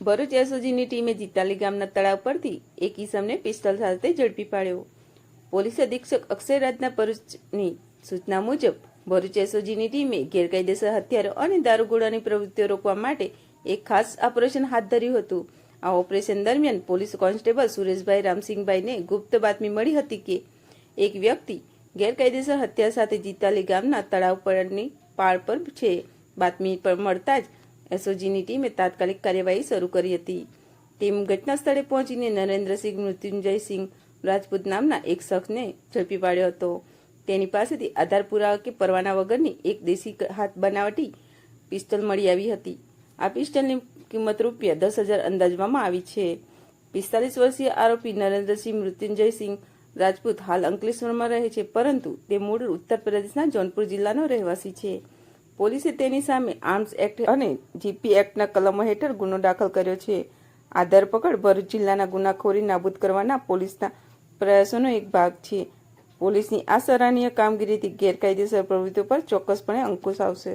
ભરૂચ એસઓજીની ટીમે જીતાલી ગામના તળાવ પરથી એક ઈસમને પિસ્તોલ સાથે ઝડપી પાડ્યો. પોલીસ અધિક્ષક અક્ષયરાજના ભરૂચની સૂચના મુજબ, ભરૂચ એસઓજીની ટીમે ગેરકાયદેસર હથિયારો અને દારૂગોળાની પ્રવૃત્તિઓ રોકવા માટે એક ખાસ ઓપરેશન હાથ ધર્યું હતું. આ ઓપરેશન દરમિયાન પોલીસ કોન્સ્ટેબલ સુરેશભાઈ રામસિંહભાઈને ગુપ્ત બાતમી મળી હતી કે, એક વ્યક્તિ ગેરકાયદેસર હત્યા સાથે જીતાલી ગામના તળાવ પરની પાળ પર છે. બાતમી પર મળતા જ એસઓજીની ટીમે તાત્કાલિક કાર્યવાહી શરૂ કરી હતી. ટીમ ઘટના સ્થળે પહોંચીને નરેન્દ્રસિંહ મૃત્યુંજયસિંહ રાજપૂત નામના એક શખ્સને ઝડપી પાડ્યો હતો. તેની પાસેથી આધાર પુરાવા કે પરવાના વગરની એક દેશી હાથ બનાવટી પિસ્તોલ મળી આવી હતી. આ પિસ્તોલની કિંમત રૂપિયા દસ હજાર અંદાજવામાં આવી છે. પિસ્તાલીસ વર્ષીય આરોપી નરેન્દ્રસિંહ મૃત્યુંજયસિંહ રાજપૂત હાલ અંકલેશ્વરમાં રહે છે, પરંતુ તે મૂળ ઉત્તર પ્રદેશના જૌનપુર જિલ્લાનો રહેવાસી છે. પોલીસે તેની સામે આર્મ્સ એક્ટ અને જીપી એક્ટના કલમો હેઠળ ગુનો દાખલ કર્યો છે. આ ધરપકડ ભરૂચ જિલ્લાના ગુનાખોરી નાબૂદ કરવાના પોલીસના પ્રયાસોનો એક ભાગ છે. પોલીસની આ સરાહનીય કામગીરીથી ગેરકાયદેસર પ્રવૃત્તિઓ પર ચોક્કસપણે અંકુશ આવશે.